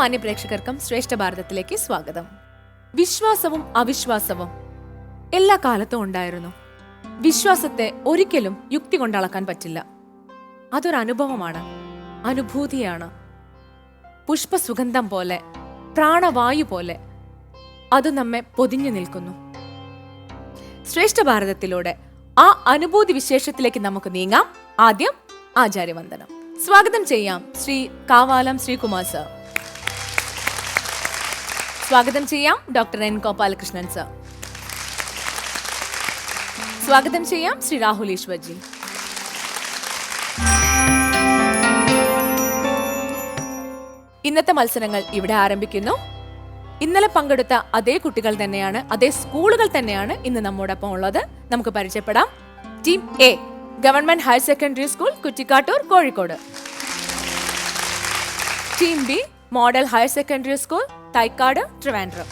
മാന്യ പ്രേക്ഷകർക്കും ശ്രേഷ്ഠ ഭാരതത്തിലേക്ക് സ്വാഗതം. വിശ്വാസവും അവിശ്വാസവും എല്ലാ കാലത്തും ഉണ്ടായിരുന്നു. വിശ്വാസത്തെ ഒരിക്കലും യുക്തി കൊണ്ട് അളക്കാൻ പറ്റില്ല. അതൊരു അനുഭവമാണ് അനുഭൂതിയാണ്. പുഷ്പസുഗന്ധം പോലെ പ്രാണവായു പോലെ അത് നമ്മെ പൊതിഞ്ഞു നിൽക്കുന്നു. ശ്രേഷ്ഠ ഭാരതത്തിലൂടെ ആ അനുഭൂതി വിശേഷത്തിലേക്ക് നമുക്ക് നീങ്ങാം. ആദ്യം ആചാര്യവന്ദനം. സ്വാഗതം ചെയ്യാം ശ്രീ കാവാലം ശ്രീകുമാർ സർ. സ്വാഗതം ചെയ്യാം ഡോക്ടർ എൻ ഗോപാലകൃഷ്ണൻ സർ. സ്വാഗതം ചെയ്യാം ശ്രീ രാഹുൽ ഈശ്വർജി. ഇന്നത്തെ മത്സരങ്ങൾ ഇവിടെ ആരംഭിക്കുന്നു. ഇന്നലെ പങ്കെടുത്ത അതേ കുട്ടികൾ തന്നെയാണ് അതേ സ്കൂളുകൾ തന്നെയാണ് ഇന്ന് നമ്മോടൊപ്പം ഉള്ളത്. നമുക്ക് പരിചയപ്പെടാം. Team A government higher secondary school Kuttikkattoor Kozhikode. Team B model higher secondary school Thycaud Trivandrum.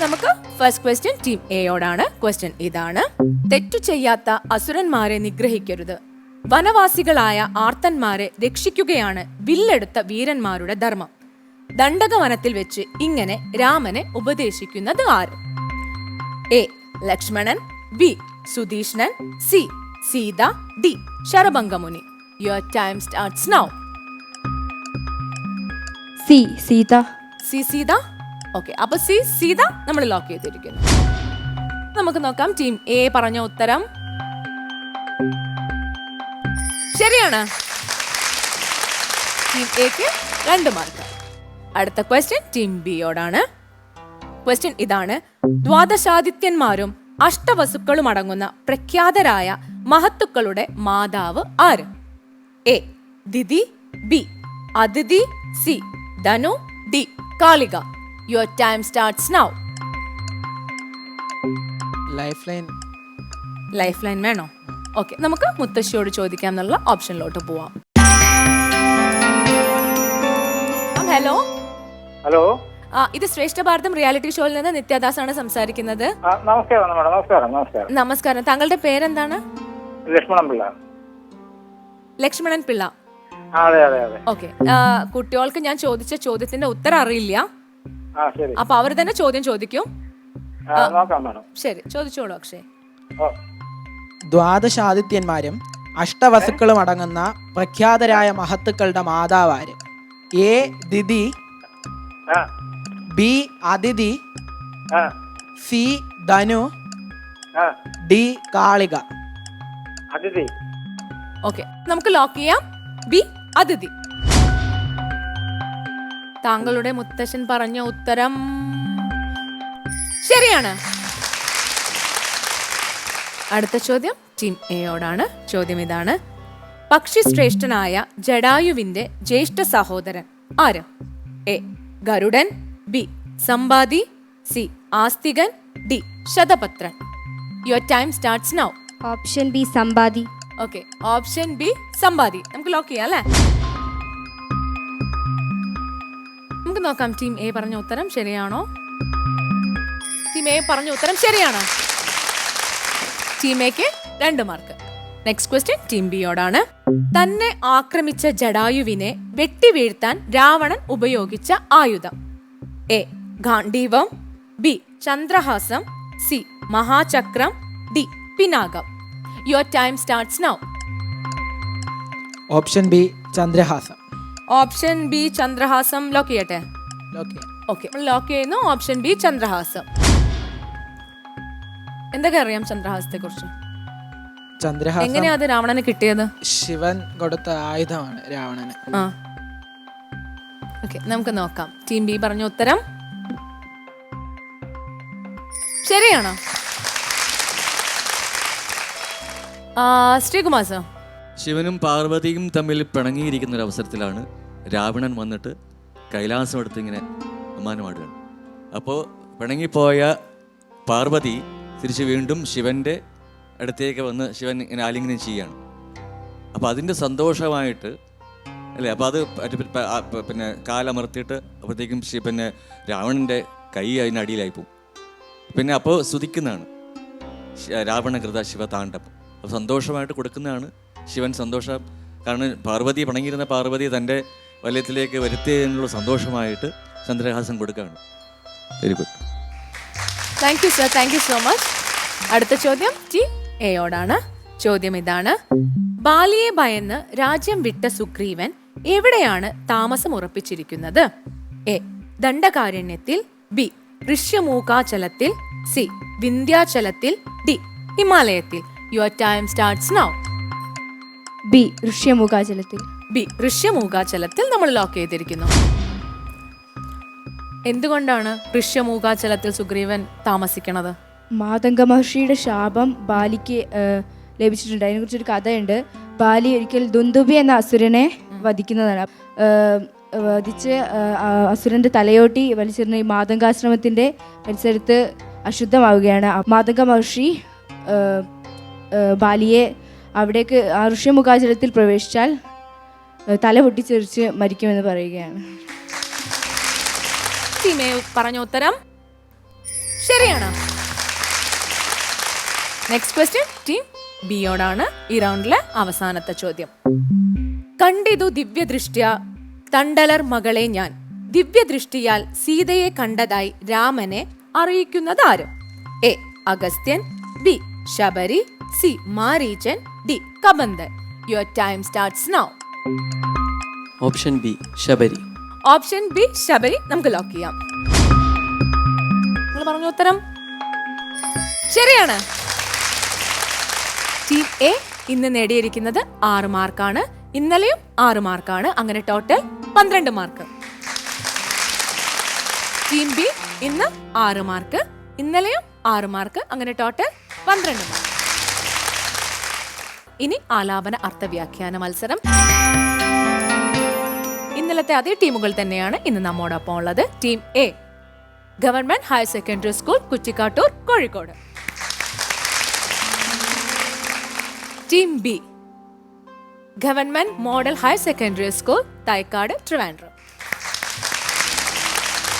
നമുക്ക് ഫസ്റ്റ് ക്വസ്റ്റ്യൻ ടീം എയോടാണ് ക്വസ്റ്റ്യൻ ഇതാണ്. തെറ്റു ചെയ്യാത്ത അസുരന്മാരെ നിഗ്രഹിക്കരുത്. വനവാസികളായ ആർത്തന്മാരെ രക്ഷിക്കുകയാണ് വില്ലെടുത്ത വീരന്മാരുടെ ധർമ്മം. ദണ്ഡകവനത്തിൽ വെച്ച് ഇങ്ങനെ രാമനെ ഉപദേശിക്കുന്നത് ആര്? A Lakshmanan. B Sudheeshnan. C Sita. D Sharabhangamuni. Your time starts now C Sita. C Sita? Okay അപ്പൊ സി സീത നമ്മൾ ലോക്ക് ചെയ്തിരിക്കുന്നു. നമുക്ക് നോക്കാം ടീം എ പറഞ്ഞ ഉത്തരം. ശരിയാണ്. ടീം എക്ക് രണ്ട് മാർക്ക് അടുത്ത ക്വസ്റ്റ്യൻ ടീം ബിയോടാണ് ക്വസ്റ്റ്യൻ ഇതാണ്. ദ്വാദശാദിത്യന്മാരും അഷ്ടവസുക്കളും അടങ്ങുന്ന പ്രഖ്യാതരായ മഹത്തുക്കളുടെ മാതാവ് ആര്? A Diti B Aditi C Danu D Kalika your time starts now lifeline lifeline വേണോ? ഓക്കെ നമുക്ക് മുത്തശ്ശിയോട് ചോദിക്കാം എന്നുള്ള ഓപ്ഷനിലോട്ട് പോവാം. ഹലോ ഹലോ ആ ഇത് ശ്രേഷ്ഠ ഭാരതം റിയാലിറ്റി ഷോയിൽ നിന്ന് നിത്യദാസ് ആണ് സംസാരിക്കുന്നത് നമസ്കാരം നമസ്കാരം നമസ്കാരം. നമസ്കാരം. താങ്കളുടെ പേരെന്താണ്? ലക്ഷ്മണൻ പിള്ള ലക്ഷ്മണൻ പിള്ള അതെ അതെ അതെ. ഓക്കെ. കുട്ടികൾക്ക് ഞാൻ ചോദിച്ച ചോദ്യത്തിന്റെ ഉത്തരം അറിയില്ല. ആ ശരി. അപ്പൊ അവർ തന്നെ ചോദ്യം ചോദിക്കും. ആ, നോക്കാം മാഡം. ശരി ചോദിച്ചോളൂ അക്ഷയ്. ഓ. ദ്വാദശാദിത്യന്മാരും അഷ്ടവസുക്കളും അടങ്ങുന്ന പ്രഖ്യാതരായ മഹത്തുക്കളുടെ മാതാവാര്. എ ദിതി ആ. ബി അതിഥി. ആ. സി ധനു. ആ. ഡി കാളിക. അതിഥി. ഓക്കെ. നമുക്ക് ലോക്ക് ചെയ്യാം. ബി അതിഥി. താങ്കളുടെ മുത്തശ്ശൻ പറഞ്ഞ ഉത്തരം ശരിയാണ്. അടുത്ത ചോദ്യം ടീം എയോടാണ് ചോദ്യം ഇതാണ്. പക്ഷി ശ്രേഷ്ഠനായ ജഡായുവിന്റെ ജ്യേഷ്ഠ സഹോദരൻ ആര്? A. Garudan B. Sampati C. Astikan D. Shatapatran. Your time starts now option B Sampati okay option B Sampati നമുക്ക് ലോക്ക് ചെയ്യാം അല്ലേ? നമുക്ക് നോക്കാം ടീം എ പറഞ്ഞ ഉത്തരം ശരിയാണോ? ടീം എ പറഞ്ഞ ഉത്തരം ശരിയാണോ? ടീം എക്ക് രണ്ട് മാർക്ക് നെക്സ്റ്റ് ക്വസ്റ്റ്യൻ ടീം ബിയോടാണ് തന്നെ ആക്രമിച്ച ജഡായുവിനെ വെട്ടിവീഴ്ത്താൻ രാവണൻ ഉപയോഗിച്ച ആയുധം. A Gandivam B Chandrahasam. C Mahachakram. D Pinakam. Your time starts now option B Chandrahasam option B Chandrahasam lock ചെയ്യട്ടെ? ഓക്കെ ലോക്ക് ചെയ്യുന്നു. ഓപ്ഷൻ ബി ചന്ദ്രഹാസം എന്തൊക്കെ അറിയാം ചന്ദ്രഹാസത്തെ കുറിച്ച് ചന്ദ്രഹാസം എങ്ങനെയാ അത് രാവണന് കിട്ടിയത്? ശിവൻ കൊടുത്ത ആയുധമാണ് രാവണന്. ആ. ഓക്കെ നമുക്ക് നോക്കാം. ടീം ബി പറഞ്ഞ ഉത്തരം. ശരിയാണോ? ശ്രീകുമാർ സർ. ശിവനും പാർവതിയും തമ്മിൽ പിണങ്ങിയിരിക്കുന്ന ഒരു അവസരത്തിലാണ് രാവണൻ വന്നിട്ട് കൈലാസം എടുത്ത് ഇങ്ങനെ അമ്മാനമാടുകയാണ്. അപ്പോൾ പിണങ്ങിപ്പോയ പാർവതി തിരിച്ച് വീണ്ടും ശിവന്റെ അടുത്തേക്ക് വന്ന് ശിവൻ ഇങ്ങനെ ആലിംഗനം ചെയ്യുകയാണ്. അപ്പോൾ അതിന്റെ സന്തോഷമായിട്ട് അല്ലേ അപ്പോൾ അത് പിന്നെ കാലമർത്തിയിട്ട് അപ്പോഴത്തേക്കും ശിവ പിന്നെ രാവണന്റെ കൈ അതിനടിയിലായി പോകും പിന്നെ അപ്പോൾ സ്തുതിക്കുന്നതാണ് രാവണകൃത ശിവ ശിവതാണ്ഡവം അപ്പോൾ സന്തോഷമായിട്ട് കൊടുക്കുന്നതാണ്. ശിവൻ സന്തോഷം കാരണം പാർവതി പണങ്ങിയിരുന്ന പാർവതി തന്റെ വലയത്തിലേക്ക് വരുത്തിയതിനുള്ള സന്തോഷമായിട്ട് ചന്ദ്രഹാസം കൊടുക്കുകയാണ്. Very good thank you sir thank you so much അടുത്ത ചോദ്യം ടി എയോടാണ്. ചോദ്യം ഇതാണ്. ബാലിയെ ഭയന്ന് രാജ്യം വിട്ട സുഗ്രീവൻ എവിടെയാണ് താമസം ഉറപ്പിച്ചിരിക്കുന്നത്? എ ദണ്ഡകാരണ്യത്തിൽ ബി ഋഷ്യമൂകാചലത്തിൽ സി വിന്ധ്യാചലത്തിൽ ഡി ഹിമാലയത്തിൽ. Your time starts now B ഋഷ്യമൂകാചലത്തിൽ B ഋഷ്യമൂകാചലത്തിൽ നമ്മൾ ലോക്ക് ചെയ്തിരിക്കുന്നു. എന്തുകൊണ്ടാണ് ഋഷ്യമൂകാചലത്തിൽ സുഗ്രീവൻ താമസിക്കണത്? മാതംഗ മഹർഷിയുടെ ശാപം ബാലിക്ക് ലഭിച്ചിട്ടുണ്ട്. അതിനെക്കുറിച്ചൊരു കഥയുണ്ട്. ബാലി ഒരിക്കൽ ദുന്ദുബി എന്ന അസുരനെ വധിക്കുന്നതാണ്. വധിച്ച് അസുരന്റെ തലയോട്ടി വലിച്ചിരുന്ന ഈ മാതംഗാശ്രമത്തിന്റെ പരിസരത്ത് അശുദ്ധമാവുകയാണ്. മാതംഗ മഹർഷി ബാലിയെ അവിടേക്ക് ആ ഋഷ്യമുഖാചലത്തിൽ പ്രവേശിച്ചാൽ തല പൊട്ടിച്ചെറിച്ച് മരിക്കുമെന്ന് പറയുകയാണ്. പറഞ്ഞ ഉത്തരം ശരിയാണ്. നെക്സ്റ്റ് ക്വസ്റ്റ്യൻ ടീം ബിയോടാണ് ഈ റൗണ്ടിലെ അവസാനത്തെ ചോദ്യം. കണ്ടിതു ദിവ്യദൃഷ്ട്യ തണ്ടലർ മകളെ ഞാൻ. ദിവ്യദൃഷ്ടിയാൽ സീതയെ കണ്ടതായി രാമനെ അറിയിക്കുന്നത് ആര്? A Agasthyan B Shabari C Mareechan D Kabandhan your time starts now option B Shabari. Option B Shabari നമുക്ക് ലോക്ക് ചെയ്യാം. നിങ്ങൾ പറഞ്ഞ ഉത്തരം? ശരിയാണ്. ടീം എ ഇന്ന് നേടിയിരിക്കുന്നത് ആറ് മാർക്കാണ്. ഇന്നലെയും ആറ് മാർക്കാണ്. അങ്ങനെ ടോട്ടൽ പന്ത്രണ്ട് മാർക്ക്. ടീം ബി ഇന്ന് ആറ് മാർക്ക്. ഇന്നലെയും ആറ് മാർക്ക്. അങ്ങനെ ടോട്ടൽ പന്ത്രണ്ട് മാർക്ക്. ഇനി ആലാപന അർത്ഥവ്യാഖ്യാന മത്സരം. ഇന്നലത്തെ അതേ ടീമുകൾ തന്നെയാണ് ഇന്ന് നമ്മോടൊപ്പം ഉള്ളത്. Team A government higher secondary school Kuttikkattoor Kozhikode. Team B government model higher secondary school Thycaud Trivandrum.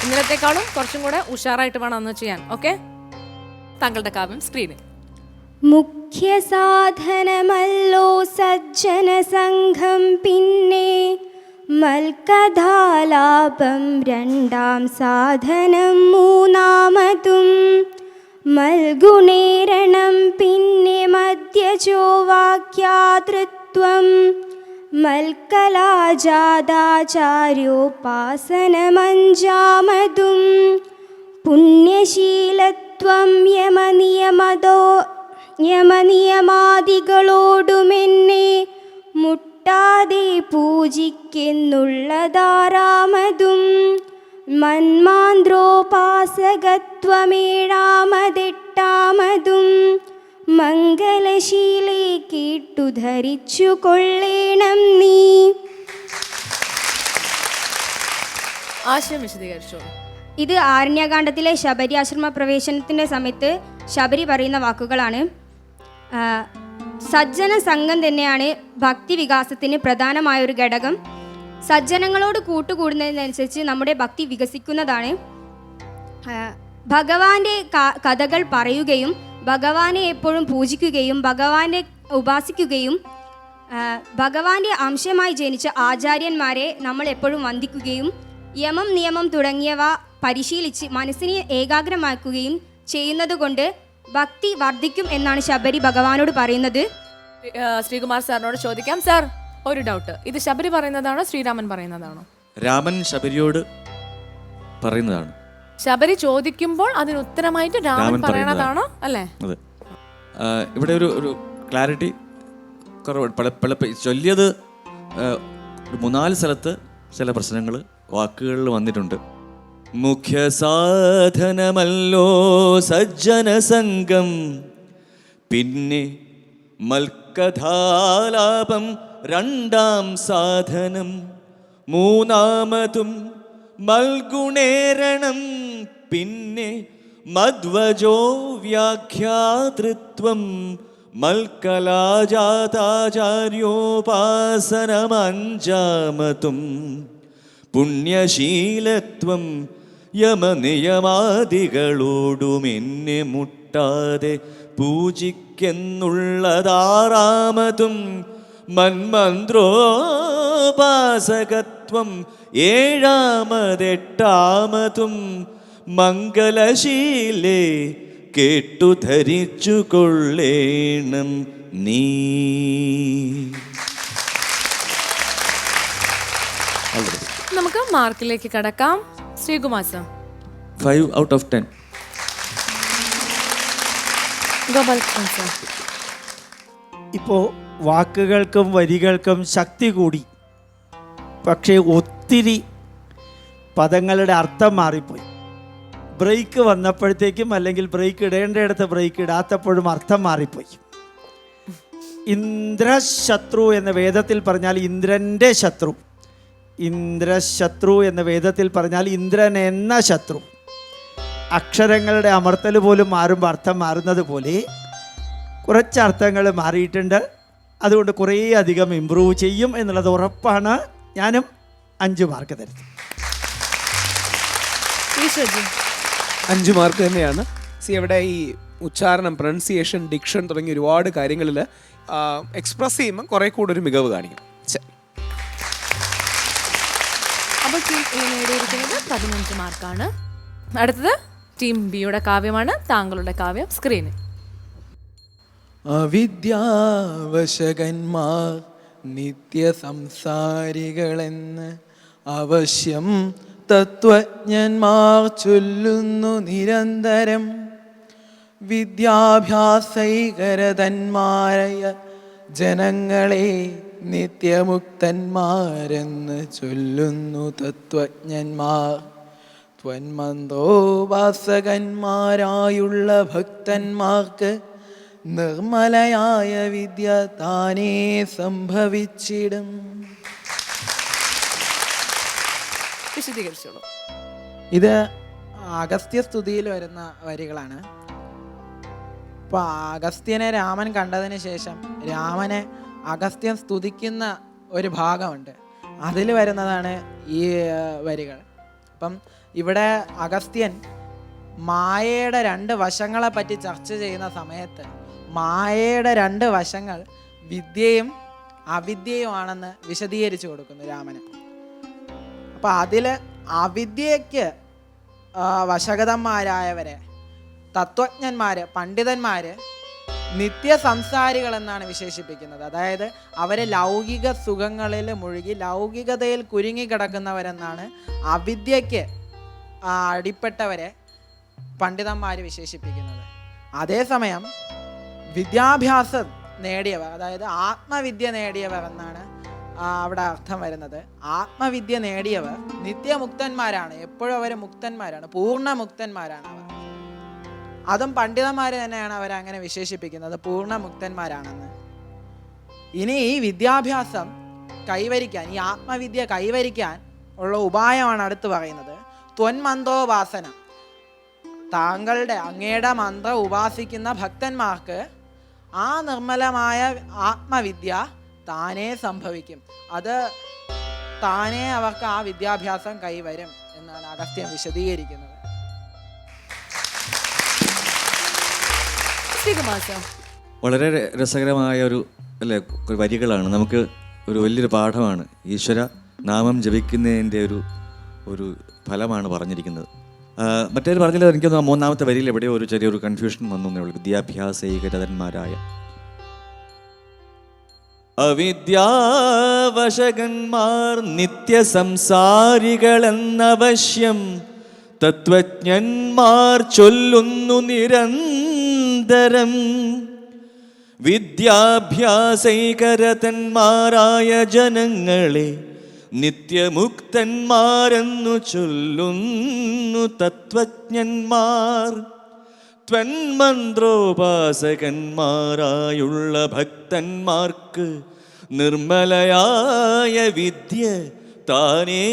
ഇന്നലത്തെക്കാളും കുറച്ചും കൂടെ ഉഷാറായിട്ട് വേണം അന്ന് ചെയ്യാൻ. ഓക്കെ? താങ്കളുടെ കാവ്യം സ്ക്രീനിൽ മുഖ്യ സാധനമല്ലോ സജ്ജന സംഘം പിന്നെ മൽക്കഥാലാപം രണ്ടാം സാധനം മൂന്നാമതും മൽഗുണേരണം പിന്നെ മധ്യചോവാക്യാതൃത്വം മൽക്കലാജാതാചാര്യോപാസനമഞ്ചാമതും പുണ്യശീലത്വം യമനിയമതോ യമനിയമാദികളോടുമെന്നെ മുട്ടാതെ പൂജിക്കുന്നുള്ളതാറാമതും മന്മാന്ത്രോപാസകത്വമേഴാമതെട്ടാമതും. മംഗലശീലേ കേട്ടു ധരിച്ചു കൊള്ളേണം നീ. ആശയം വിശദീകരിച്ചു? ഇത് ആരണ്യകാന്ഡത്തിലെ ശബരി ആശ്രമ പ്രവേശനത്തിന്റെ സമയത്ത് ശബരി പറയുന്ന വാക്കുകളാണ്. സജ്ജന സംഘം തന്നെയാണ് ഭക്തി വികാസത്തിന് പ്രധാനമായ ഒരു ഘടകം. സജ്ജനങ്ങളോട് കൂട്ടുകൂടുന്നതിനനുസരിച്ച് നമ്മുടെ ഭക്തി വികസിക്കുന്നതാണ്. ഭഗവാന്റെ കഥകൾ പറയുകയും ഭഗവാനെ എപ്പോഴും പൂജിക്കുകയും ഭഗവാനെ ഉപാസിക്കുകയും ഭഗവാന്റെ അംശമായി ജനിച്ച ആചാര്യന്മാരെ നമ്മൾ എപ്പോഴും വന്ദിക്കുകയും യമം നിയമം തുടങ്ങിയവ പരിശീലിച്ച് മനസ്സിനെ ഏകാഗ്രമാക്കുകയും ചെയ്യുന്നതുകൊണ്ട് ഭക്തി വർദ്ധിക്കും എന്നാണ് ശബരി ഭഗവാനോട് പറയുന്നത്. ശ്രീകുമാർ സാറിനോട് ചോദിക്കാം. സാർ ഒരു ഡൗട്ട് ഇത് ശബരി പറയുന്നതാണോ ശ്രീരാമൻ പറയുന്നതാണോ? രാമൻ ശബരിയോട് പറയുന്നതാണ്. ശബരി ചോദിക്കുമ്പോൾ അതിന് ഉത്തരമായിട്ട് രാമൻ രാമൻ പറയണതാണോ? അല്ലേ? അതെ. ഇവിടെ ഒരു ഒരു ക്ലാരിറ്റി കുറവ്. ചൊല്ലിയത് മൂന്നാൽ സ്ഥലത്ത് ചില പ്രശ്നങ്ങൾ വാക്കുകളിൽ വന്നിട്ടുണ്ട്. മുഖ്യ സാധനമല്ലോ സജ്ജന സംഘം. പിന്നെ മൽക്കഥാലാപം രണ്ടാം സാധനം. മൂന്നാമതും മൽഗുണേരണം. പിന്നെ മധ്വജോ വ്യാഖ്യാതൃത്വം. മൽക്കലാജാതാചാര്യോപാസനമഞ്ചാമതും. പുണ്യശീലത്വം യമനിയമാദികളോടും എന്നെ മുട്ടാതെ പൂജിക്കെന്നുള്ളതാറാമതും മന്മന്ത്രോപാസകത്വം ഏഴാമതെട്ടാമതും മംഗലശീലേ കേട്ടു ധരിച്ചു കൊള്ളേണം നീ. നമുക്ക് മാർക്കിലേക്ക് കടക്കാം. Sreekumar sir. Five out of ten Gopalakrishnan sir. ഇപ്പോൾ വാക്കുകൾക്കും വരികൾക്കും ശക്തി കൂടി. പക്ഷേ ഒത്തിരി പദങ്ങളുടെ അർത്ഥം മാറിപ്പോയി. ബ്രേക്ക് വന്നപ്പോഴത്തേക്കും അല്ലെങ്കിൽ ബ്രേക്ക് ഇടേണ്ടയിടത്ത് ബ്രേക്ക് ഇടാത്തപ്പോഴും അർത്ഥം മാറിപ്പോയി. ഇന്ദ്രശത്രു എന്ന വേദത്തിൽ പറഞ്ഞാൽ ഇന്ദ്രന്റെ ശത്രു. ഇന്ദ്രശത്രു എന്ന വേദത്തിൽ പറഞ്ഞാൽ ഇന്ദ്രൻ എന്ന ശത്രു. അക്ഷരങ്ങളുടെ അമർത്തൽ പോലും മാറുമ്പോൾ അർത്ഥം മാറുന്നത് പോലെ കുറച്ച് അർത്ഥങ്ങൾ മാറിയിട്ടുണ്ട്. അതുകൊണ്ട് കുറേ അധികം ഇമ്പ്രൂവ് ചെയ്യും എന്നുള്ളത് ഉറപ്പാണ്. ഞാനും അഞ്ച് മാർക്ക് തരുന്നത് ഈശ്വർജി അഞ്ച് മാർക്ക് തന്നെയാണ്. സി അവിടെ ഈ ഉച്ചാരണം പ്രൊണൗൺസിയേഷൻ ഡിക്ഷൻ തുടങ്ങിയ ഒരുപാട് കാര്യങ്ങളിൽ എക്സ്പ്രസ് ചെയ്യുമ്പോൾ കുറെ കൂടെ ഒരു മികവ് കാണിക്കും. അപ്പോൾ നേടിയിരിക്കുന്നത് പതിനഞ്ച് മാർക്കാണ്. അടുത്തത് ടീം ബിയുടെ കാവ്യമാണ് താങ്കളുടെ കാവ്യം സ്ക്രീനിൽ. അവിദ്യാവശകന്മാർ നിത്യസംസാരികളെന്ന് അവശ്യം തത്വജ്ഞന്മാർ ചൊല്ലുന്നു നിരന്തരം. വിദ്യാഭ്യാസൈകരതന്മാരായ ജനങ്ങളെ നിത്യമുക്തന്മാരെന്ന് ചൊല്ലുന്നു തത്വജ്ഞന്മാർ. ത്വന്മന്ത്രോപാസകന്മാരായുള്ള ഭക്തന്മാർക്ക് നിർമ്മലയായ വിദ്യ താനേ സംഭവിച്ചിടും. വിശദീകരിച്ചോളൂ. ഇത് അഗസ്ത്യസ്തുതിയിൽ വരുന്ന വരികളാണ്. അപ്പോൾ അഗസ്ത്യനെ രാമൻ കണ്ടതിന് ശേഷം രാമനെ അഗസ്ത്യൻ സ്തുതിക്കുന്ന ഒരു ഭാഗമുണ്ട്. അതിൽ വരുന്നതാണ് ഈ വരികൾ. അപ്പം ഇവിടെ അഗസ്ത്യൻ മായയുടെ രണ്ട് വശങ്ങളെ പറ്റി ചർച്ച ചെയ്യുന്ന സമയത്ത് മായയുടെ രണ്ട് വശങ്ങൾ വിദ്യയും അവിദ്യയുമാണെന്ന് വിശദീകരിച്ചു കൊടുക്കുന്നു രാമന്. അപ്പം അതിൽ അവിദ്യയ്ക്ക് വശഗതന്മാരായവരെ വശകതന്മാരായവരെ തത്വജ്ഞന്മാര് പണ്ഡിതന്മാര് നിത്യസംസാരികൾ എന്നാണ് വിശേഷിപ്പിക്കുന്നത്. അതായത് അവരെ ലൗകിക സുഖങ്ങളിൽ മുഴുകി ലൗകികതയിൽ കുരുങ്ങിക്കിടക്കുന്നവരെന്നാണ് അവിദ്യയ്ക്ക് അടിപ്പെട്ടവരെ പണ്ഡിതന്മാർ വിശേഷിപ്പിക്കുന്നത്. അതേസമയം വിദ്യാഭ്യാസം നേടിയവർ അതായത് ആത്മവിദ്യ നേടിയവർ എന്നാണ് അവിടെ അർത്ഥം വരുന്നത്. ആത്മവിദ്യ നേടിയവർ നിത്യമുക്തന്മാരാണ് എപ്പോഴും അവർ മുക്തന്മാരാണ് പൂർണ മുക്തന്മാരാണ് അവർ. അതും പണ്ഡിതന്മാർ തന്നെയാണ് അവരങ്ങനെ വിശേഷിപ്പിക്കുന്നത്. പൂർണ മുക്തന്മാരാണെന്ന് ഇനി ഈ വിദ്യാഭ്യാസം കൈവരിക്കാൻ ഈ ആത്മവിദ്യ കൈവരിക്കാൻ ഉള്ള ഉപായമാണ് അടുത്ത് പറയുന്നത്. ത്വന്മന്ത്രോപാസന താങ്കളുടെ അങ്ങയുടെ മന്ത്രം ഉപാസിക്കുന്ന ഭക്തന്മാർക്ക് ആ നിർമ്മലമായ ആത്മവിദ്യ താനേ സംഭവിക്കും. അത് താനേ അവർക്ക് ആ വിദ്യാഭ്യാസം കൈവരും എന്നാണ് അഗസ്ത്യം വിശദീകരിക്കുന്നത്. വളരെ രസകരമായ ഒരു അല്ലേ വരികളാണ്. നമുക്ക് ഒരു വലിയൊരു പാഠമാണ്. ഈശ്വര നാമം ജപിക്കുന്നതിന്റെ ഒരു ഒരു ഫലമാണ് പറഞ്ഞിരിക്കുന്നത്. മറ്റേത് പറഞ്ഞില്ല എനിക്ക് മൂന്നാമത്തെ വരിയിൽ എവിടെയോ ഒരു ചെറിയൊരു കൺഫ്യൂഷൻ വന്നു എന്നേ ഉള്ളൂ. വിദ്യാഭ്യാസൈകരതന്മാരായ അവിദ്യാവശകന്മാർ നിത്യസംസാരികളെന്നവശ്യം തത്വജ്ഞന്മാർ ചൊല്ലുന്നു നിരന്തരം വിദ്യാഭ്യാസൈകരതന്മാരായ ജനങ്ങളെ നിത്യമുക്തന്മാരെന്നു ചൊല്ലുന്നു തത്വജ്ഞന്മാർ. ത്വന്മന്ത്രോപാസകന്മാരായുള്ള ഭക്തന്മാർക്ക് നിർമ്മലയായ വിദ്യ താനേ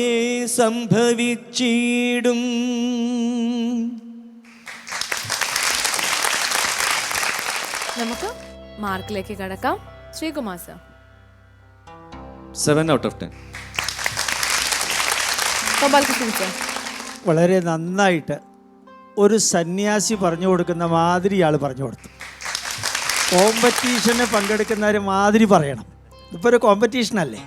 സംഭവിച്ചിടും. നമുക്ക് മാർക്കിലേക്ക് കടക്കാം. Sreekumar sir. Seven out of ten Gopalakrishnan sir. വളരെ നന്നായിട്ട് ഒരു സന്യാസി പറഞ്ഞു കൊടുക്കുന്ന മാതിരി ഇയാൾ പറഞ്ഞു കൊടുത്തു. കോമ്പറ്റീഷന് പങ്കെടുക്കുന്നവർ മാതിരി പറയണം. ഇപ്പോൾ ഒരു കോമ്പറ്റീഷൻ അല്ലേ?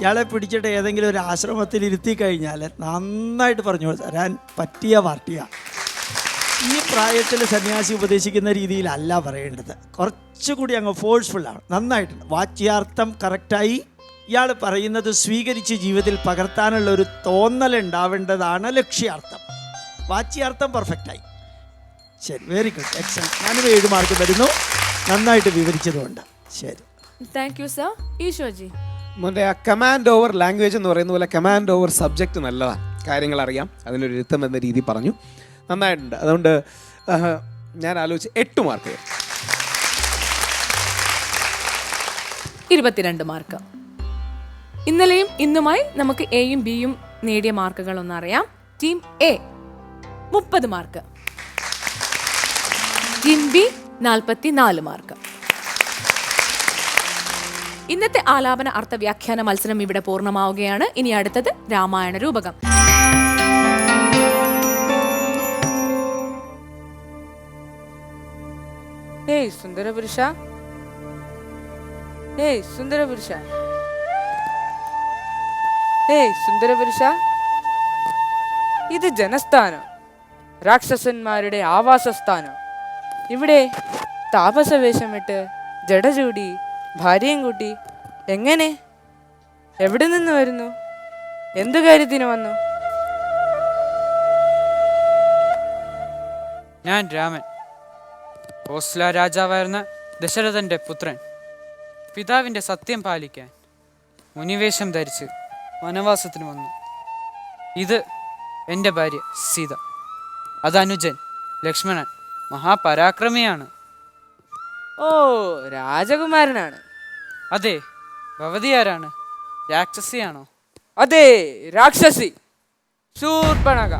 ഇയാളെ പിടിച്ചിട്ട് ഏതെങ്കിലും ഒരു ആശ്രമത്തിൽ ഇരുത്തി കഴിഞ്ഞാൽ നന്നായിട്ട് പറഞ്ഞു തരാൻ പറ്റിയ പാർട്ടിയാണ് ഈ പ്രായത്തിൽ സന്യാസി ഉപദേശിക്കുന്ന രീതിയിലല്ല പറയേണ്ടത്. കുറച്ചുകൂടി അങ്ങ് ഫോഴ്സ്ഫുള്ളാണ് നന്നായിട്ടുണ്ട്. വാച്യാർത്ഥം കറക്റ്റായി ഇയാൾ പറയുന്നത് സ്വീകരിച്ച് ജീവിതത്തിൽ പകർത്താനുള്ള ഒരു തോന്നൽ ഉണ്ടാവേണ്ടതാണ് ലക്ഷ്യാർത്ഥം. വാച്യാർത്ഥം പെർഫെക്റ്റായി ശരി വെരി ഗുഡ് എക്സൽ ഞാനിത് ഏഴ് മാർക്ക് തരുന്നു നന്നായിട്ട് വിവരിച്ചതുകൊണ്ട്. ശരി. Thank you sir Eshoji. മോന്റെ ആ കമാൻഡ് ഓവർ ലാംഗ്വേജ് എന്ന് പറയുന്ന പോലെ കമാൻഡ് ഓവർ സബ്ജക്റ്റ് നല്ലതാണ് കാര്യങ്ങൾ അറിയാം. അതിനൊരു ഇരുത്തം എന്ന രീതി പറഞ്ഞു. നന്നായിട്ടുണ്ട്. അതുകൊണ്ട് ഞാൻ ആലോചിച്ച് എട്ട് മാർക്ക് തരും ഇരുപത്തിരണ്ട് മാർക്ക് ഇന്നലെയും ഇന്നുമായി നമുക്ക് എയും ബിയും നേടിയ മാർക്കുകൾ ഒന്നറിയാം. ടീം എ മുപ്പത് മാർക്ക് ടീം ബി നാൽപ്പത്തി നാല് മാർക്ക് ഇന്നത്തെ ആലാപന അർത്ഥ വ്യാഖ്യാന മത്സരം ഇവിടെ പൂർണമാവുകയാണ്. ഇനി അടുത്തത് രാമായണ രൂപകം. ഏയ് സുന്ദരപുരുഷ. ഏയ് സുന്ദരപുരുഷ. ഏയ് സുന്ദരപുരുഷ. ഇത് ജനസ്ഥാനം. രാക്ഷസന്മാരുടെ ആവാസസ്ഥാനം. ഇവിടെ താപസവേഷമിട്ട് ജട ചൂടി ഭാര്യയും കൂട്ടി എങ്ങനെ? എവിടെ നിന്ന് വരുന്നു? എന്തു കാര്യത്തിന് വന്നു? ഞാൻ രാമൻ. കോസ്ല രാജാവായിരുന്ന ദശരഥന്റെ പുത്രൻ. പിതാവിന്റെ സത്യം പാലിക്കാൻ മുനിവേഷം ധരിച്ച് വനവാസത്തിന് വന്നു. ഇത് എന്റെ ഭാര്യ സീത. അത് അനുജൻ ലക്ഷ്മണൻ മഹാപരാക്രമിയാണ്. ഓ രാജകുമാരനാണ്. അതെ ഭവതി ആരാണ് രാക്ഷസിയാണോ? അതെ രാക്ഷസി. ശൂർപ്പണക.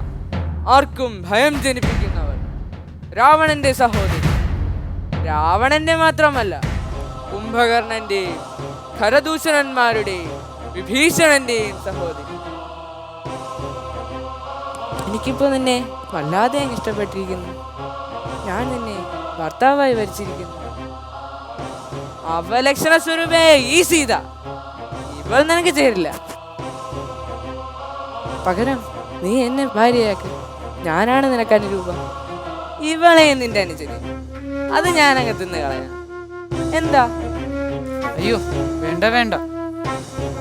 ആർക്കും ഭയം ജനിപ്പിക്കുന്നവർ രാവണന്റെ സഹോദരി. രാവണന്റെ മാത്രമല്ല കുംഭകർണന്റെ ഖരദൂഷണന്മാരുടെയും വിഭീഷണന്റെയും സഹോദരി. എനിക്കിപ്പോ നിന്നെ വല്ലാതെ ഇഷ്ടപ്പെട്ടിരിക്കുന്നു. ഞാൻ നിന്നെ ഭർത്താവായി വരിച്ചിരിക്കുന്നു. അവലക്ഷണ സ്വരൂപേ ഈ സീത. ഇവൾ നിനക്ക് ചേരില്ല. പകരം നീ എന്നെ ഭാര്യയാക്ക്. ഞാനാണ് നിനക്ക് അനുരൂപം. ഇവളെ നിന്റെ അനുജന്. അത് ഞാൻ അങ്ങ് തിന്ന് കളയാം. എന്താ? അയ്യോ വേണ്ട വേണ്ട.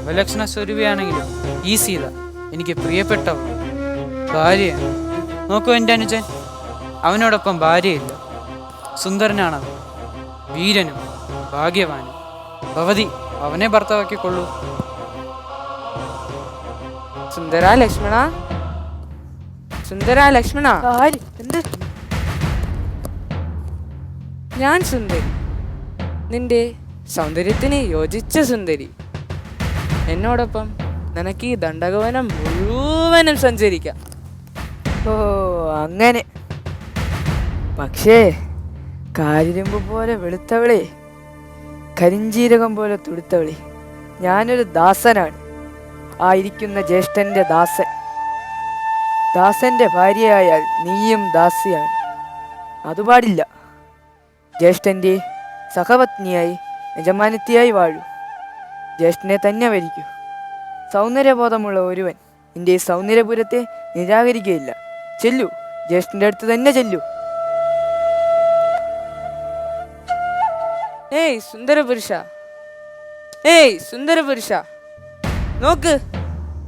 അവലക്ഷണ സ്വരൂപിയാണെങ്കിലും ഈ സീത എനിക്ക് പ്രിയപ്പെട്ടവ ഭാര്യ നോക്കൂ എന്റെ അനുജൻ. അവനോടൊപ്പം ഭാര്യയില്ല. സുന്ദരനാണവൻ. വീരനും ഭാഗ്യവാനും. ഭവതി അവനെ ഭർത്താവാക്കിക്കൊള്ളൂ. സുന്ദര ലക്ഷ്മണ. സുന്ദര ലക്ഷ്മണ. ഞാൻ സുന്ദരി. നിന്റെ സൗന്ദര്യത്തിന് യോജിച്ച സുന്ദരി. എന്നോടൊപ്പം നിനക്ക് ഈ ദണ്ഡകവനം മുഴുവനും സഞ്ചരിക്കാം. ഓ അങ്ങനെ. പക്ഷേ കാരിരുമ്പ് പോലെ വെളുത്തവളെ കരിഞ്ചീരകം പോലെ തുടുത്തവളി ഞാനൊരു ദാസനാണ്. ആയിരിക്കുന്ന ജ്യേഷ്ഠന്റെ ദാസൻ. ദാസന്റെ ഭാര്യയായാൽ നീയും ദാസിയാണ്. അത് പാടില്ല ജ്യേഷ്ഠന്റെ സഹപത്നിയായി യജമാനത്തിയായി വാഴൂ. ജ്യേഷ്ഠനെ തന്നെ വരിക്കൂ. സൗന്ദര്യബോധമുള്ള ഒരുവൻ നിന്റെ സൗന്ദര്യപുരത്തെ നിരാകരിക്കുകയില്ല. ചെല്ലു ജ്യേഷ്ഠന്റെ അടുത്ത് തന്നെ ചെല്ലു. ഏയ് സുന്ദര പുരുഷ ഏയ് സുന്ദര പുരുഷ നോക്ക്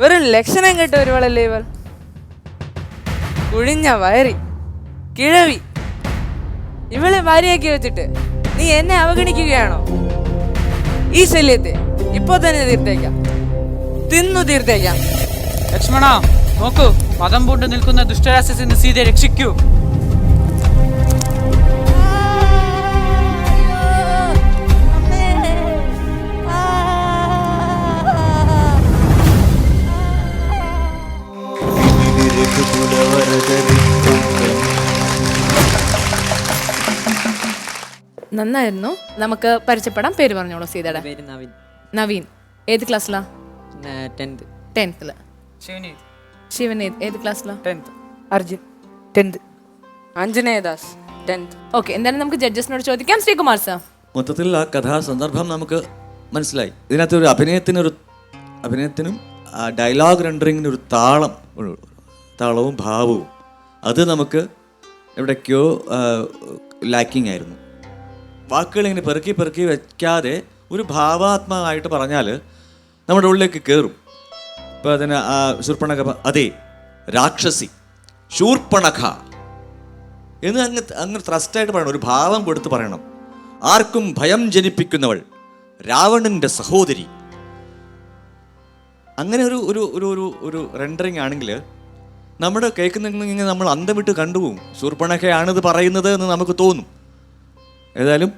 വെറും ലക്ഷണം കേട്ട ഒരുവളല്ലേ ഇവൾ. കുഴിഞ്ഞ വയറി കിഴവി ഇവളെ ഭാര്യയാക്കി വെച്ചിട്ട് നീ എന്നെ അവഗണിക്കുകയാണോ? ഈ ശല്യത്തെ ഇപ്പൊ തന്നെ തീർത്തേക്കാം. തിന്നു തീർത്തേക്കാം. ലക്ഷ്മണ നോക്കൂ മതം പൂണ്ട് നിൽക്കുന്ന ദുഷ്ടരാക്ഷസിന് സീതയെ രക്ഷിക്കൂ. നന്നായിരുന്നു. നമുക്ക് പരിചയപ്പെടാം. പേര് പറഞ്ഞോളൂ സീതയുടെ. പേര് നവീൻ. നവീൻ. ഏത് ക്ലാസ്സിലാ? ടെൻത്ത്. ടെൻത്തിൽ. ശിവനി. ശിവൻ ഏത് ഏത് ക്ലാസ്സിലാ? Tenth. Arjun. Tenth. Anjanadas tenth. Okay എന്തായാലും നമുക്ക് ജഡ്ജസിനോട് ചോദിക്കാം. ശ്രീകുമാർ സർ. മൊത്തത്തിൽ ആ കഥാസന്ദർഭം നമുക്ക് മനസ്സിലായി. ഇതിനകത്ത് ഒരു അഭിനയത്തിനൊരു അഭിനയത്തിനും ആ ഡയലോഗ് റെൻഡറിങ്ങിന് ഒരു താളം താളവും ഭാവവും. അത് നമുക്ക് എവിടേക്കോ ലാക്കിംഗ് ആയിരുന്നു. വാക്കുകൾ ഇങ്ങനെ പെറുക്കി പെറുക്കി വെക്കാതെ ഒരു ഭാവാത്മകമായിട്ട് പറഞ്ഞാൽ നമ്മുടെ ഉള്ളിലേക്ക് കയറും ഇപ്പോൾ അതിന് ആ ശൂർപ്പണഖ പ- അതെ രാക്ഷസി ശൂർപ്പണഖ എന്ന് അങ്ങ് അങ്ങ് ത്രസ്റ്റായിട്ട് പറയണം. ഒരു ഭാവം കൊടുത്ത് പറയണം. ആർക്കും ഭയം ജനിപ്പിക്കുന്നവൾ രാവണന്റെ സഹോദരി. അങ്ങനെ ഒരു ഒരു ഒരു ഒരു ഒരു റെൻഡറിങ് ആണെങ്കിൽ നമ്മുടെ കേൾക്കുന്നെങ്കിൽ നമ്മൾ അന്തം വിട്ട് കണ്ടുപോകും. ശൂർപ്പണഖയാണിത് പറയുന്നത് എന്ന് നമുക്ക് തോന്നും. ഏതായാലും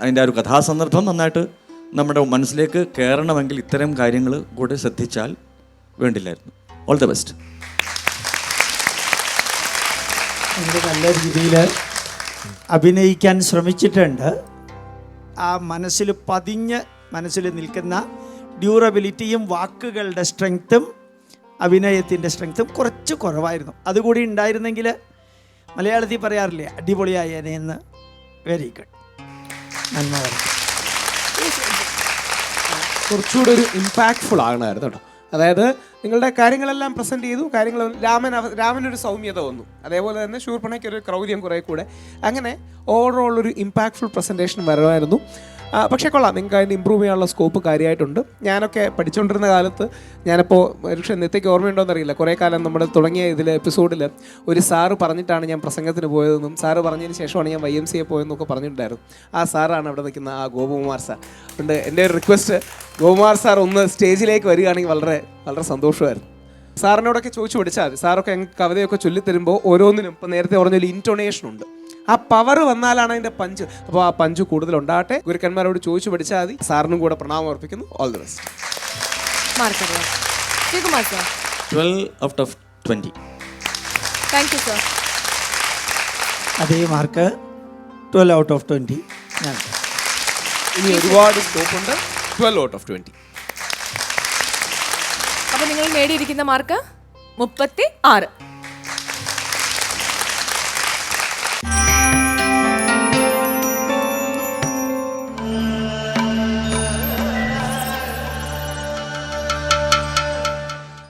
അതിന്റെ ആ ഒരു കഥാസന്ദർഭം നന്നായിട്ട് നമ്മുടെ മനസ്സിലേക്ക് കയറണമെങ്കിൽ ഇത്തരം കാര്യങ്ങൾ കൂടെ ശ്രദ്ധിച്ചാൽ വേണ്ടില്ലായിരുന്നു. ഓൾ ദ ബെസ്റ്റ് എനിക്ക് നല്ല രീതിയിൽ അഭിനയിക്കാൻ ശ്രമിച്ചിട്ടുണ്ട്. ആ മനസ്സിൽ പതിഞ്ഞ് മനസ്സിൽ നിൽക്കുന്ന ഡ്യൂറബിലിറ്റിയും വാക്കുകളുടെ സ്ട്രെങ്ത്തും അഭിനയത്തിന്റെ സ്ട്രെങ്ത്തും കുറച്ച് കുറവായിരുന്നു. അതുകൂടി ഉണ്ടായിരുന്നെങ്കിൽ മലയാളത്തിൽ പറയാറില്ലേ അടിപൊളിയായേനെ എന്ന്. വെരി ഗുഡ് കുറച്ചുകൂടി കുറച്ചുകൂടെ ഒരു ഇമ്പാക്ട്ഫുൾ ആകണമായിരുന്നു കേട്ടോ. അതായത് നിങ്ങളുടെ കാര്യങ്ങളെല്ലാം പ്രസന്റ് ചെയ്തു കാര്യങ്ങൾ രാമൻ രാമനൊരു സൗമ്യത വന്നു. അതേപോലെ തന്നെ ശൂർപ്പണയ്ക്ക് ഒരു ക്രൗര്യം കുറേ കൂടെ. അങ്ങനെ ഓവറോൾ ഒരു ഇമ്പാക്ട്ഫുൾ പ്രസന്റേഷൻ വരുമായിരുന്നു പക്ഷേ കൊള്ളാം. നിങ്ങൾക്ക് അതിന് ഇമ്പ്രൂവ് ചെയ്യാനുള്ള സ്കോപ്പ് കാര്യമായിട്ടുണ്ട്. ഞാനൊക്കെ പഠിച്ചുകൊണ്ടിരുന്ന കാലത്ത് ഞാനിപ്പോൾ പക്ഷേ നിത്യയ്ക്ക് ഓർമ്മയുണ്ടോയെന്ന് അറിയില്ല. കുറേ കാലം നമ്മൾ തുടങ്ങിയ ഇതിൽ എപ്പിസോഡിൽ ഒരു സാറ് പറഞ്ഞിട്ടാണ് ഞാൻ പ്രസംഗത്തിന് പോയതെന്നും സാറ് പറഞ്ഞതിന് ശേഷമാണ് ഞാൻ വൈ എം സിയെ പോയതെന്നൊക്കെ പറഞ്ഞിട്ടുണ്ടായിരുന്നു. ആ സാറാണ് അവിടെ നിൽക്കുന്ന ആ ഗോപകുമാർ സാർ. ഉണ്ട് എന്റെ ഒരു റിക്വസ്റ്റ് ഗോപകുമാർ സാർ ഒന്ന് സ്റ്റേജിലേക്ക് വരികയാണെങ്കിൽ വളരെ വളരെ സന്തോഷമായിരുന്നു. സാറിനോടൊക്കെ ചോദിച്ചു പഠിച്ചാൽ മതി. സാറൊക്കെ കവിതയൊക്കെ ചൊല്ലിത്തരുമ്പോൾ ഓരോന്നിനും ഇപ്പം നേരത്തെ പറഞ്ഞൊരു ഇന്റൊണേഷൻ ഉണ്ട്. ആ പവർ വന്നാലാണ് അതിന്റെ പഞ്ച്. അപ്പോൾ ആ പഞ്ച് കൂടുതൽ ഉണ്ടാകട്ടെ ഗുരുക്കന്മാരോട് ചോദിച്ചു പഠിച്ചാൽ മതി. സാറിനും കൂടെ പ്രണാമം അർപ്പിക്കുന്നു. ഓൾ ദി ബെസ്റ്റ് മാർക്ക് അറിയാം Sreekumar sir twelve out of twenty thank you sir അതേ mark twelve out of twenty ഞാൻ. ഇനി ഒരുപാട് സ്കോപ്പ് ഉണ്ട്. ട്വൽവ് ഔട്ട് ഓഫ് ട്വന്റി അപ്പോൾ നിങ്ങൾ നേടിയിരിക്കുന്ന മാർക്ക് മുപ്പത്തി ആറ്